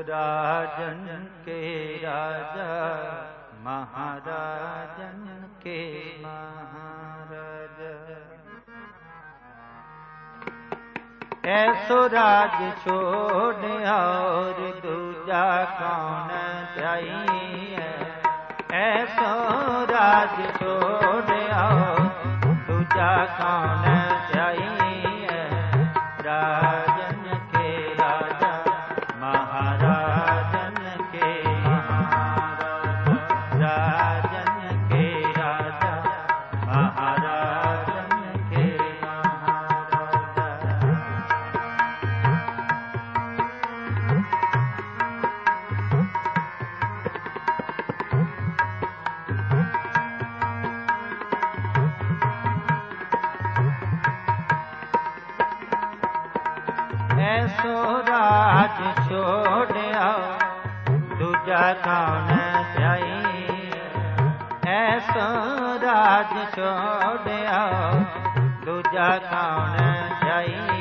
राजन के राजा महाराजन के महाराजा ऐसो राज छोड़ और दूजा कौन चाहिए ऐसो राज छोड़ और दूजा कौन ਕਾਣ ਸਿਆਈ ਕਾਣ ਸਿਆਈ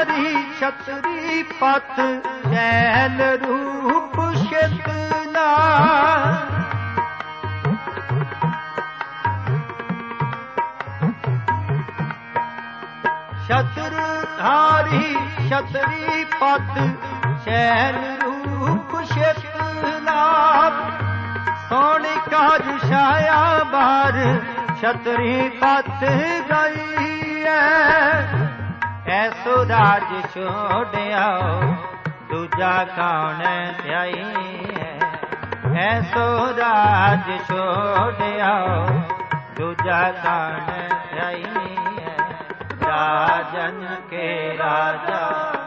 ਹਰੀ ਛਤਰੀ ਪਤ ਜੈਲ ਰੂਪ ਸ਼ਤਨਾ ਛਤਰ ਧਾਰੀ ਛਤਰੀ ਪਤ ਸ਼ੈਲ ਰੂਪ ਸ਼ਤਨਾ ਸੋਹਣੀ ਕਾਜ ਛਾਇਆ ਬਾਰ, ਛਤਰੀ ਪਤ ਗਈ ਐ। ਐਸੋ ਰਾਜ ਛੋੜਿਆ, ਦੂਜਾ ਕੌਣ ਧਿਆਈ ਐਸੋ ਰਾਜ ਛੋੜਿਆ, ਦੂਜਾ ਕੌਣ ਧਿਆਈ ਰਾਜਨ ਕੇ ਰਾਜਾ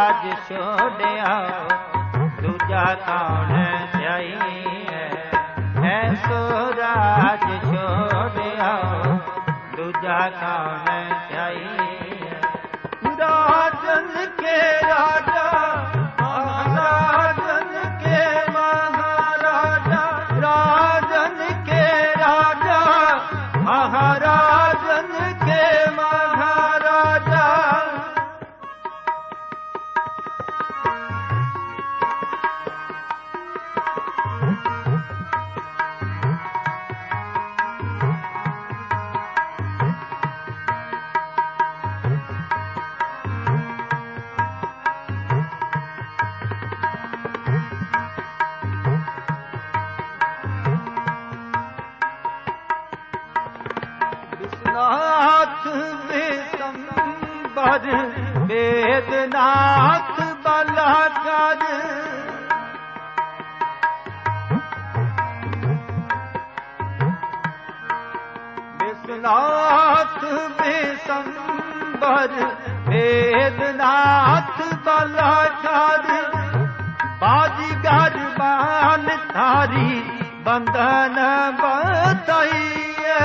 ਰਾਜ ਛੋੜਿਆ ਦੂਜਾ ਕੌਣ ਧਿਆਈ ਐਸੋ ਰਾਜ ਛੋੜਿਆ ਦੂਜਾ ਕੌਣ ਧਿਆਈ ਪਰ ਵੇਦਨਾਥ ਬਲਾਚਾਰ। ਬਾਜੀਗਰ ਬਾਨ ਧਾਰੀ, ਬੰਧਨ ਬਤਾਈਐ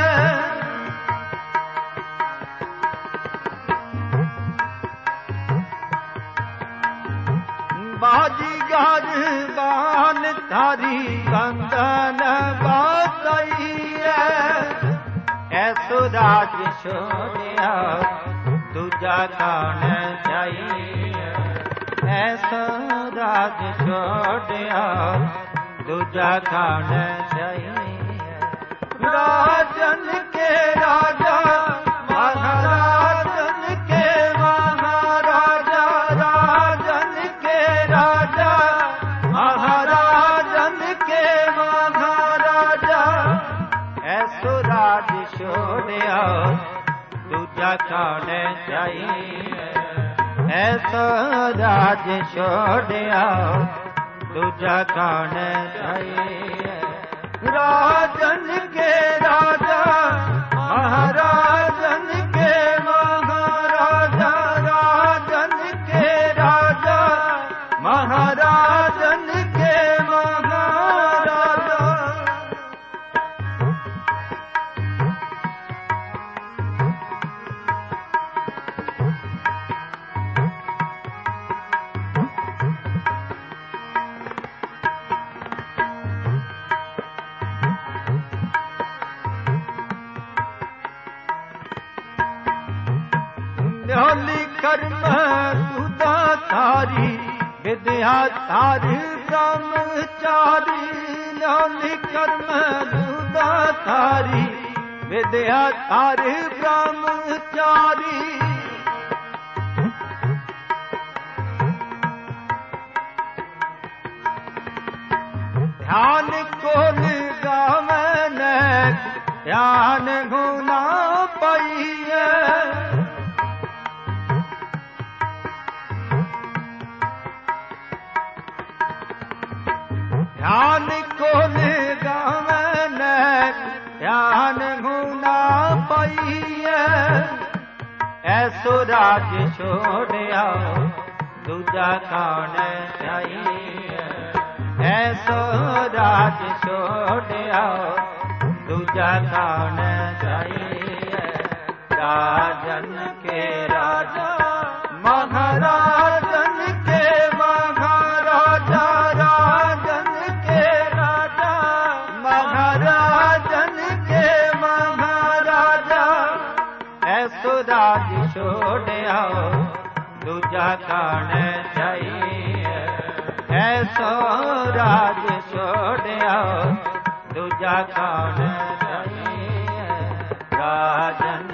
ਬਾਜੀਗਰ ਬਾਨ ਧਾਰੀ, ਬੰਧਨ ਬਤਾਈਐ ਐਸੋ ਰਾਜ ਸੋਨਿਆ ਦੂਜਾ ਕਾਣ ਚਾਹੀਐ ਐਸ ਰਾਜ ਛੋੜਿਆ, ਦੂਜਾ ਕਾਣ ਚਾਹੀਐ ਰਾਜਨ ਕੇ ਰਾਜਾ, ਮਹਾਰਾਜਨ ਕੇ ਮਹਾਰਾਜਾ, ਰਾਜਨ ਕੇ ਰਾਜਾ, ਮਹਾਰਾਜਨ ਕੇ ਮਹਾਰਾਜਾ। ਐਸ ਰਾਜ ਜਾਣੇ ਕਾਣੇ ਚਾਈ ਐਸੋ ਰਾਜ ਛੋੜਿਆ ਦੂਜਾ ਕਾਣੇ ਚਾਈ ਰਾਜਨ ਕੇ ਰਾਜਾ ਮਹਾਰਾਜਨ ਕਰਮ ਤਾਰੀ ਵਿਦਿਆ ਤਾਰੀ ਬ੍ਰਹਮਚਾਰੀ ਨਿਹਾਲੀ ਕਰਮ ਤੁਦਾ ਵਿਦਿਆ ਤਾਰੀ ਬ੍ਰਹਮਚਾਰੀ ਧਿਆਨ ਕੋਲ ਗਾਵਨ ਧਿਆਨ ਗੁਨਾ ਧਿਆਨ ਕੋਲ ਗਾਵਨ ਧਿਆਨ ਗੁਨਾ ਪਈਏ ਐਸੋ ਰਾਜ ਛੋੜਿਆ, ਦੂਜਾ ਕੌਣ ਚਾਹੀਏ ਐਸੋ ਰਾਜ ਛੋੜਿਆ, ਦੂਜਾ ਕੌਣ ਚਾਹੀਏ ਰਾਜਨ ਕੇ ਰਾਜਾ ਐਸੋ ਰਾਜ ਛੋੜਿਆ ਦੂਜਾ ਕੌਣ ਚਾਹੀਏ। ਐਸੋ ਰਾਜ ਛੋੜਿਆ ਦੂਜਾ ਕੌਣ ਚਾਹੀਏ। ਰਾਜਨ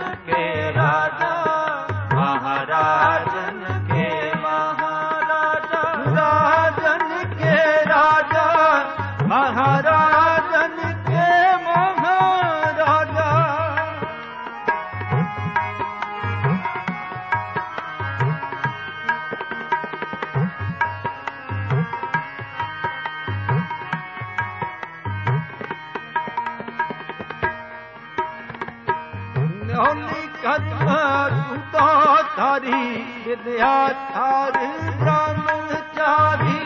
ਨਿਹੋਲੀ ਕਦਮਾ ਸੁਤਾ ਤਾਰੀ ਵਿਦਿਆ ਥਾਰੀ ਬ੍ਰਹਮਚਾਰੀ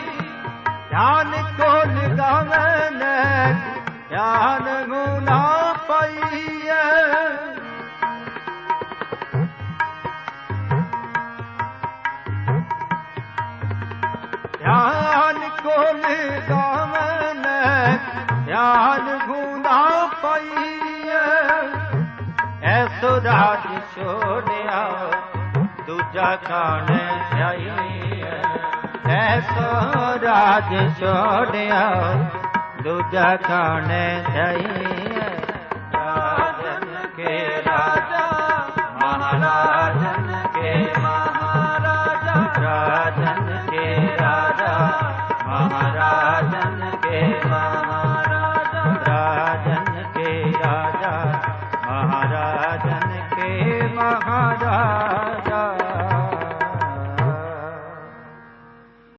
ਧਿਆਨ ਕੋ ਲਗਾਵਨ ਧਿਆਨ ਗੁਨਾ ਪਈਏ ਧਿਆਨ ਕੋ ਲਗਾਵਨ ਧਿਆਨ ਗੁਨਾ ਪਈਏ। ਐਸੋ ਰਾਜ ਛੋੜਿਆ ਦੂਜਾ ਕੌਣ ਚਾਹੀਏ ਐਸੋ ਰਾਜ ਛੋੜਿਆ ਦੂਜਾ ਕੌਣ ਚਾਹੀਏ